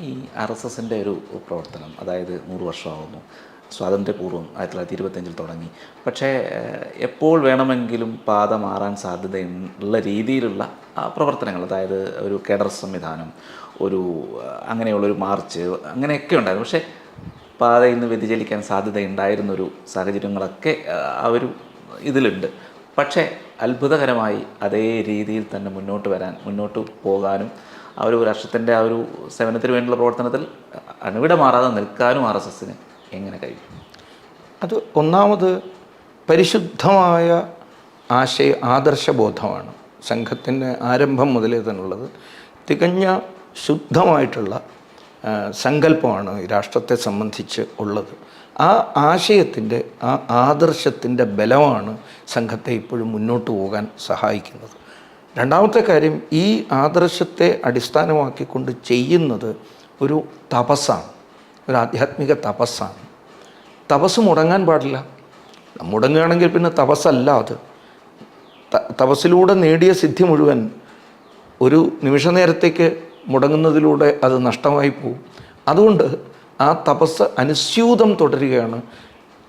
ഈ R S എസിന്റെ ഒരു പ്രവർത്തനം അതായത് നൂറ് വർഷമാകുന്നു സ്വാതന്ത്ര്യപൂർവം ആയിരത്തി തൊള്ളായിരത്തി ഇരുപത്തഞ്ചിൽ തുടങ്ങി. പക്ഷേ എപ്പോൾ വേണമെങ്കിലും പാത മാറാൻ സാധ്യതയുള്ള രീതിയിലുള്ള പ്രവർത്തനങ്ങൾ അതായത് ഒരു കേഡർ സംവിധാനം ഒരു അങ്ങനെയുള്ളൊരു മാർച്ച് അങ്ങനെയൊക്കെ ഉണ്ടായിരുന്നു. പക്ഷേ പാതയിൽ നിന്ന് വ്യതിചലിക്കാൻ സാധ്യതയുണ്ടായിരുന്നൊരു സാഹചര്യങ്ങളൊക്കെ ആ ഒരു ഇതിലുണ്ട്. പക്ഷേ അത്ഭുതകരമായി അതേ രീതിയിൽ തന്നെ മുന്നോട്ട് വരാൻ മുന്നോട്ട് പോകാനും ആ ഒരു രാഷ്ട്രത്തിന്റെ ആ ഒരു സേവനത്തിന് വേണ്ടിയുള്ള പ്രവർത്തനത്തിൽ അണുവിട മാറാതെ നിൽക്കാനും ആർ എസ് എസിന് എങ്ങനെ കഴിയും? അത് ഒന്നാമത് പരിശുദ്ധമായ ആശയ ആദർശബോധമാണ്. സംഘത്തിന്റെ ആരംഭം മുതലേ തന്നെയുള്ളത് തികഞ്ഞ ശുദ്ധമായിട്ടുള്ള സങ്കല്പമാണ് രാഷ്ട്രത്തെ സംബന്ധിച്ച് ഉള്ളത്. ആ ആശയത്തിന്റെ ആ ആദർശത്തിന്റെ ബലമാണ് സംഘത്തെ ഇപ്പോഴും മുന്നോട്ട് പോകാൻ സഹായിക്കുന്നത്. രണ്ടാമത്തെ കാര്യം ഈ ആദർശത്തെ അടിസ്ഥാനമാക്കിക്കൊണ്ട് ചെയ്യുന്നത് ഒരു തപസ്സാണ് ഒരു ആധ്യാത്മിക തപസ്സാണ്. തപസ് മുടങ്ങാൻ പാടില്ല. മുടങ്ങുകയാണെങ്കിൽ പിന്നെ തപസ്സല്ല അത്. തപസ്സിലൂടെ നേടിയ സിദ്ധി മുഴുവൻ ഒരു നിമിഷ നേരത്തേക്ക് മുടങ്ങുന്നതിലൂടെ അത് നഷ്ടമായി പോകും അതുകൊണ്ട് ആ തപസ് അനുസ്യൂതം തുടരുകയാണ്.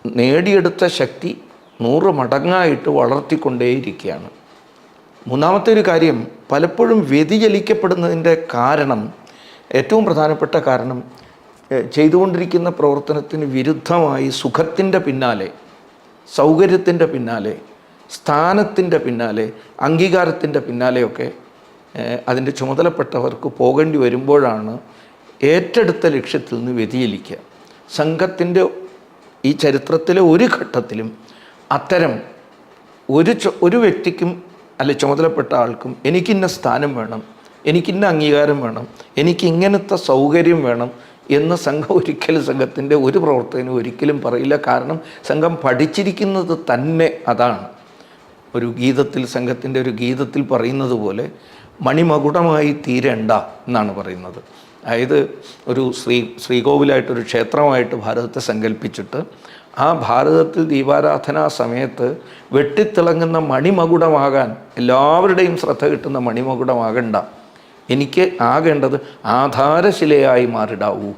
നേടിയെടുത്ത ശക്തി നൂറ് മടങ്ങായിട്ട് വളർത്തിക്കൊണ്ടേയിരിക്കുകയാണ്. മൂന്നാമത്തെ ഒരു കാര്യം പലപ്പോഴും വ്യതിചലിക്കപ്പെടുന്നതിന്റെ കാരണം ഏറ്റവും പ്രധാനപ്പെട്ട കാരണം ചെയ്തുകൊണ്ടിരിക്കുന്ന പ്രവർത്തനത്തിന് വിരുദ്ധമായി സുഖത്തിന്റെ പിന്നാലെ സൗകര്യത്തിന്റെ പിന്നാലെ സ്ഥാനത്തിന്റെ പിന്നാലെ അംഗീകാരത്തിന്റെ പിന്നാലെയൊക്കെ അതിന്റെ ചുമതലപ്പെട്ടവർക്ക് പോകേണ്ടി വരുമ്പോഴാണ് ഏറ്റെടുത്ത ലക്ഷ്യത്തിൽ നിന്ന് വ്യതിചലിക്കുക. സംഘത്തിന്റെ ഈ ചരിത്രത്തിലെ ഒരു ഘട്ടത്തിലും അത്തരം ഒരു ഒരു വ്യക്തിക്കും അല്ലെ ചുമതലപ്പെട്ട ആൾക്കും എനിക്കിന്ന സ്ഥാനം വേണം എനിക്കിന്ന അംഗീകാരം വേണം എനിക്ക് ഇങ്ങനത്തെ സൗകര്യം വേണം എന്ന് സംഘം ഒരിക്കലും സംഘത്തിന്റെ ഒരു പ്രവർത്തകനും ഒരിക്കലും പറയില്ല. കാരണം സംഘം പഠിച്ചിരിക്കുന്നത് തന്നെ അതാണ്. ഒരു ഗീതത്തിൽ സംഘത്തിന്റെ ഒരു ഗീതത്തിൽ പറയുന്നത് പോലെ മണിമകുടമായി തീരണ്ട എന്നാണ് പറയുന്നത്. അതായത് ഒരു ശ്രീ ശ്രീകോവിലായിട്ടൊരു ക്ഷേത്രമായിട്ട് ഭാരതത്തെ സങ്കല്പിച്ചിട്ട് ആ ഭാരതത്തിൽ ദീപാരാധനാ സമയത്ത് വെട്ടിത്തിളങ്ങുന്ന മണിമകുടമാകാൻ എല്ലാവരുടെയും ശ്രദ്ധ കിട്ടുന്ന മണിമകുടമാകണ്ട. എനിക്ക് ആകേണ്ടത് ആധാരശിലയായി മാറിടാവൂ.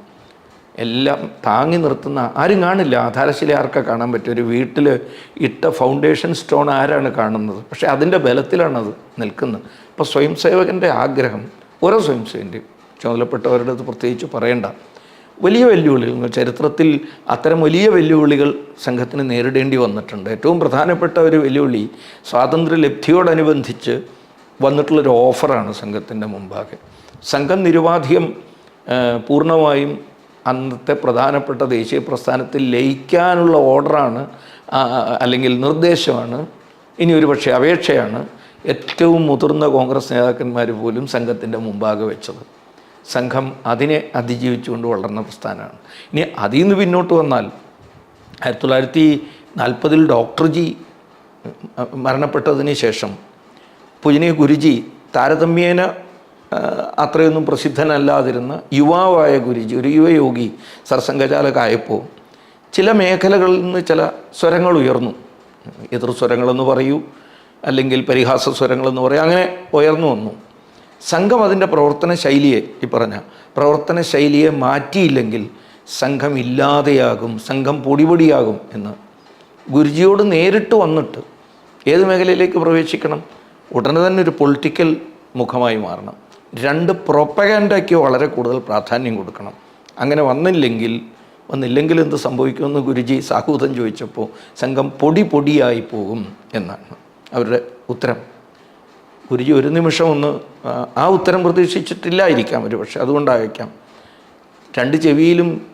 എല്ലാം താങ്ങി നിർത്തുന്ന ആരും കാണില്ല. ആധാരശില ആർക്കാ കാണാൻ പറ്റും ഒരു വീട്ടിൽ ഇട്ട ഫൗണ്ടേഷൻ സ്റ്റോൺ ആരാണ് കാണുന്നത്? പക്ഷേ അതിന്റെ ബലത്തിലാണത് നിൽക്കുന്നത്. അപ്പോൾ സ്വയംസേവകന്റെ ആഗ്രഹം ഓരോ സ്വയം സേവന്റെയും ചുമതലപ്പെട്ടവരുടെ അത് പ്രത്യേകിച്ച് പറയേണ്ട. വലിയ വെല്ലുവിളികൾ ചരിത്രത്തിൽ അത്തരം വലിയ വെല്ലുവിളികൾ സംഘത്തിന് നേരിടേണ്ടി വന്നിട്ടുണ്ട്. ഏറ്റവും പ്രധാനപ്പെട്ട ഒരു വെല്ലുവിളി സ്വാതന്ത്ര്യ ലബ്ധിയോടനുബന്ധിച്ച് വന്നിട്ടുള്ളൊരു ഓഫറാണ് സംഘത്തിന്റെ മുമ്പാകെ. സംഘം നിരുപാധികം പൂർണമായും അന്നത്തെ പ്രധാനപ്പെട്ട ദേശീയ പ്രസ്ഥാനത്തിൽ ലയിക്കാനുള്ള ഓർഡറാണ് അല്ലെങ്കിൽ നിർദ്ദേശമാണ് ഇനി ഒരു പക്ഷേ അപേക്ഷയാണ് ഏറ്റവും മുതിർന്ന കോൺഗ്രസ് നേതാക്കന്മാർ പോലും സംഘത്തിന്റെ മുമ്പാകെ വെച്ചത്. സംഘം അതിനെ അതിജീവിച്ചുകൊണ്ട് വളർന്ന പ്രസ്ഥാനമാണ്. ഇനി അതിൽ നിന്ന് പിന്നോട്ട് വന്നാൽ ആയിരത്തി തൊള്ളായിരത്തി നാൽപ്പതിൽ ഡോക്ടർ ജി മരണപ്പെട്ടതിന് ശേഷം പൂജനീയ ഗുരുജി താരതമ്യേന അത്രയൊന്നും പ്രസിദ്ധനല്ലാതിരുന്ന യുവാവായ ഗുരുജി ഒരു യുവയോഗി സർസംഘചാലകായപ്പോൾ ചില മേഖലകളിൽ നിന്ന് ചില സ്വരങ്ങൾ ഉയർന്നു. എതിർ സ്വരങ്ങളെന്ന് പറയൂ അല്ലെങ്കിൽ പരിഹാസ സ്വരങ്ങളെന്ന് പറയൂ അങ്ങനെ ഉയർന്നു വന്നു. സംഘം അതിന്റെ പ്രവർത്തന ശൈലിയെ ഈ പറഞ്ഞ പ്രവർത്തന ശൈലിയെ മാറ്റിയില്ലെങ്കിൽ സംഘം ഇല്ലാതെയാകും സംഘം പൊടിപൊടിയാകും എന്ന് ഗുരുജിയോട് നേരിട്ട് വന്നിട്ട് ഏത് മേഖലയിലേക്ക് പ്രവേശിക്കണം? ഉടനെ തന്നെ ഒരു പൊളിറ്റിക്കൽ മുഖമായി മാറണം. രണ്ട് പ്രൊപ്പഗാൻഡയ്ക്ക് വളരെ കൂടുതൽ പ്രാധാന്യം കൊടുക്കണം. അങ്ങനെ വന്നില്ലെങ്കിൽ വന്നില്ലെങ്കിൽ എന്ത് സംഭവിക്കുമെന്ന് ഗുരുജി സാഹൂതം ചോദിച്ചപ്പോൾ സംഘം പൊടി പൊടിയായി പോകും എന്നാണ് അവരുടെ ഉത്തരം. ഗുരുജി ഒരു നിമിഷം ഒന്ന് ആ, ഉത്തരം പ്രതീക്ഷിച്ചിട്ടില്ലായിരിക്കാം ഒരു പക്ഷെ അതുകൊണ്ടായിരിക്കാം. രണ്ട് ചെവിയിലും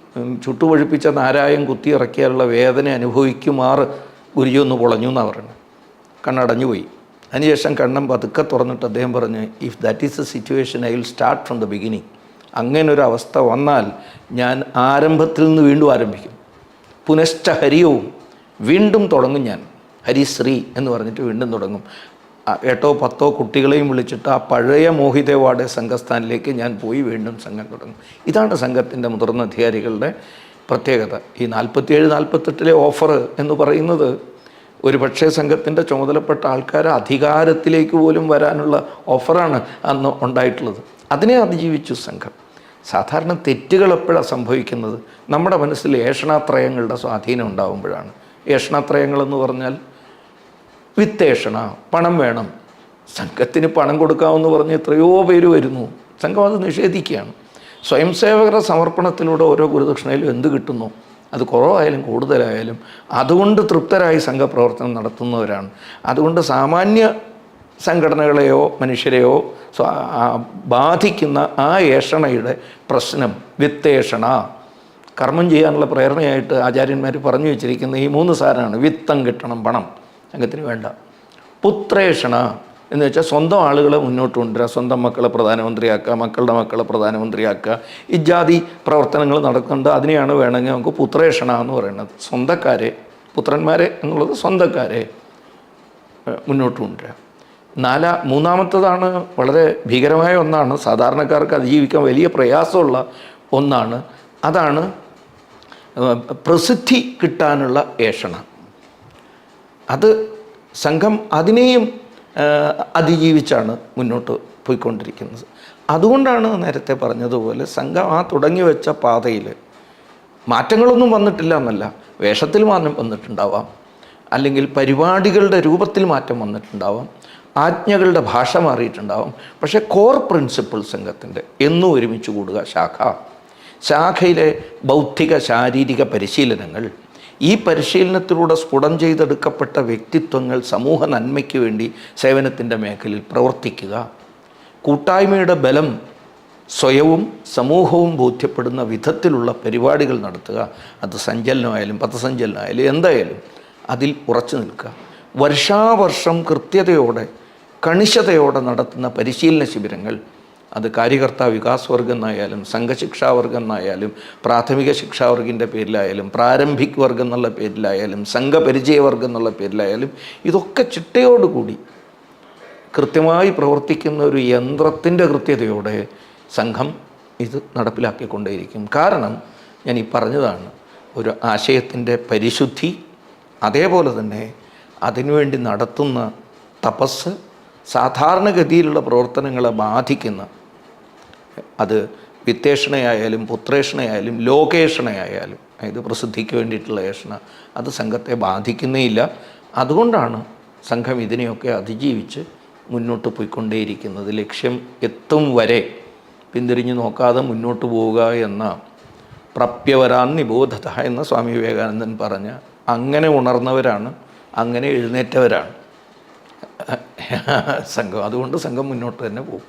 ചുട്ടുപഴുപ്പിച്ച നാരായം കുത്തിയിറക്കിയാലുള്ള വേദന അനുഭവിക്കുമാർ ഗുരുജി ഒന്ന് പൊളഞ്ഞു എന്നാണ് പറയുന്നത്. കണ്ണടഞ്ഞു പോയി. അതിനുശേഷം കണ്ണം പതുക്കെ തുറന്നിട്ട് അദ്ദേഹം പറഞ്ഞ് if that is a situation I will start from the beginning അങ്ങനെ ഒരു അവസ്ഥ വന്നാൽ ഞാൻ ആരംഭത്തിൽ നിന്ന് വീണ്ടും ആരംഭിക്കും. പുനശ്ച ഹരിയവും വീണ്ടും തുടങ്ങും ഞാൻ. ഹരിശ്രീ എന്ന് പറഞ്ഞിട്ട് വീണ്ടും തുടങ്ങും. എട്ടോ പത്തോ കുട്ടികളെയും വിളിച്ചിട്ട് ആ പഴയ മോഹിതേവാഡ് സംഘസ്ഥാനിലേക്ക് ഞാൻ പോയി വീണ്ടും സംഘം തുടങ്ങും. ഇതാണ് സംഘത്തിന്റെ മുതിർന്ന അധികാരികളുടെ പ്രത്യേകത. ഈ നാൽപ്പത്തിയേഴ് നാൽപ്പത്തെട്ടിലെ ഓഫർ എന്ന് പറയുന്നത് ഒരു പക്ഷേ സംഘത്തിന്റെ ചുമതലപ്പെട്ട ആൾക്കാർ അധികാരത്തിലേക്ക് പോലും വരാനുള്ള ഓഫറാണ് അന്ന് ഉണ്ടായിട്ടുള്ളത്. അതിനെ അതിജീവിച്ചു സംഘം. സാധാരണ തെറ്റുകൾ എപ്പോഴാണ് സംഭവിക്കുന്നത്? നമ്മുടെ മനസ്സിൽ ഏഷണാത്രയങ്ങളുടെ സ്വാധീനം ഉണ്ടാകുമ്പോഴാണ് ഏഷണാത്രയങ്ങളെന്ന് പറഞ്ഞാൽ വിത്തേഷണ പണം വേണം. സംഘത്തിന് പണം കൊടുക്കാമെന്ന് പറഞ്ഞ് എത്രയോ പേര് വരുന്നു. സംഘം അത് നിഷേധിക്കുകയാണ്. സ്വയം സേവകരുടെ സമർപ്പണത്തിലൂടെ ഓരോ ഗുരുദക്ഷിണയിലും എന്ത് കിട്ടുന്നു? അത് കുറവായാലും കൂടുതലായാലും അതുകൊണ്ട് തൃപ്തരായി സംഘപ്രവർത്തനം നടത്തുന്നവരാണ്. അതുകൊണ്ട് സാമാന്യ സംഘടനകളെയോ മനുഷ്യരെയോ ബാധിക്കുന്ന ആ ഏഷണയുടെ പ്രശ്നം വിത്തേഷണ. കർമ്മം ചെയ്യാനുള്ള പ്രേരണയായിട്ട് ആചാര്യന്മാർ പറഞ്ഞു വെച്ചിരിക്കുന്ന ഈ മൂന്ന് സാധനമാണ് വിത്തം കിട്ടണം പണം. സംഘത്തിന് വേണ്ട. പുത്രേഷണ എന്ന് വെച്ചാൽ സ്വന്തം ആളുകളെ മുന്നോട്ട് കൊണ്ടുവരിക സ്വന്തം മക്കളെ പ്രധാനമന്ത്രിയാക്കുക മക്കളുടെ മക്കളെ പ്രധാനമന്ത്രിയാക്കുക. ഇത്യാദി പ്രവർത്തനങ്ങൾ നടക്കുന്നുണ്ട്. അതിനെയാണ് വേണമെങ്കിൽ നമുക്ക് പുത്രേഷണ എന്ന് പറയുന്നത്. സ്വന്തക്കാരെ പുത്രന്മാരെ എന്നുള്ളത് സ്വന്തക്കാരെ മുന്നോട്ട് കൊണ്ടുവരിക നാലാ മൂന്നാമത്തതാണ് വളരെ ഭീകരമായ ഒന്നാണ്. സാധാരണക്കാർക്ക് അതിജീവിക്കാൻ വലിയ പ്രയാസമുള്ള ഒന്നാണ്. അതാണ് പ്രസിദ്ധി കിട്ടാനുള്ള ഏഷണ. അത് സംഘം അതിനെയും അതിജീവിച്ചാണ് മുന്നോട്ട് പോയിക്കൊണ്ടിരിക്കുന്നത്. അതുകൊണ്ടാണ് നേരത്തെ പറഞ്ഞതുപോലെ സംഘം ആ തുടങ്ങി വെച്ച പാതയിൽ മാറ്റങ്ങളൊന്നും വന്നിട്ടില്ല എന്നല്ല. വേഷത്തിൽ മാറ്റം വന്നിട്ടുണ്ടാവാം. അല്ലെങ്കിൽ പരിപാടികളുടെ രൂപത്തിൽ മാറ്റം വന്നിട്ടുണ്ടാവാം. ആജ്ഞകളുടെ ഭാഷ മാറിയിട്ടുണ്ടാവും. പക്ഷേ കോർ പ്രിൻസിപ്പിൾ സംഘത്തിന്റെ എന്നും ഒരുമിച്ച് കൂടുക ശാഖ. ശാഖയിലെ ബൗദ്ധിക ശാരീരിക പരിശീലനങ്ങൾ ഈ പരിശീലനത്തിലൂടെ സ്ഫുടം ചെയ്തെടുക്കപ്പെട്ട വ്യക്തിത്വങ്ങൾ സമൂഹ നന്മയ്ക്ക് വേണ്ടി സേവനത്തിന്റെ മേഖലയിൽ പ്രവർത്തിക്കുക. കൂട്ടായ്മയുടെ ബലം സ്വയവും സമൂഹവും ബോധ്യപ്പെടുന്ന വിധത്തിലുള്ള പരിപാടികൾ നടത്തുക. അത് സഞ്ചലനമായാലും പഥസഞ്ചലനമായാലും എന്തായാലും അതിൽ ഉറച്ചു നിൽക്കുക. വർഷാവർഷം കൃത്യതയോടെ കണിശതയോടെ നടത്തുന്ന പരിശീലന ശിബിരങ്ങൾ അത് കാര്യകർത്താ വികാസ് വർഗം എന്നായാലും സംഘശിക്ഷാവർഗം എന്നായാലും പ്രാഥമിക ശിക്ഷാവർഗിന്റെ പേരിലായാലും പ്രാരംഭിക് വർഗം എന്നുള്ള പേരിലായാലും സംഘപരിചയവർഗം എന്നുള്ള പേരിലായാലും ഇതൊക്കെ ചിട്ടയോടുകൂടി കൃത്യമായി പ്രവർത്തിക്കുന്ന ഒരു യന്ത്രത്തിന്റെ കൃത്യതയോടെ സംഘം ഇത് നടപ്പിലാക്കിക്കൊണ്ടേയിരിക്കും. കാരണം ഞാൻ ഈ പറഞ്ഞതാണ് ഒരു ആശയത്തിന്റെ പരിശുദ്ധി അതേപോലെ തന്നെ അതിനുവേണ്ടി നടത്തുന്ന തപസ് സാധാരണഗതിയിലുള്ള പ്രവർത്തനങ്ങളെ ബാധിക്കുന്ന അത് വിത്തേഷണയായാലും പുത്രേഷണയായാലും ലോകേഷണയായാലും അതായത് പ്രസിദ്ധിക്ക് വേണ്ടിയിട്ടുള്ള ഏഷണ അത് സംഘത്തെ ബാധിക്കുന്നേയില്ല. അതുകൊണ്ടാണ് സംഘം ഇതിനെയൊക്കെ അതിജീവിച്ച് മുന്നോട്ട് പോയിക്കൊണ്ടേയിരിക്കുന്നത്. ലക്ഷ്യം എത്തും വരെ പിന്തിരിഞ്ഞു നോക്കാതെ മുന്നോട്ട് പോവുക എന്ന പ്രപ്യവരാൻ നിബോധത എന്ന സ്വാമി വിവേകാനന്ദൻ പറഞ്ഞ അങ്ങനെ ഉണർന്നവരാണ് അങ്ങനെ എഴുന്നേറ്റവരാണ്. സംഘം അതുകൊണ്ട് സംഘം മുന്നോട്ട് തന്നെ പോകും.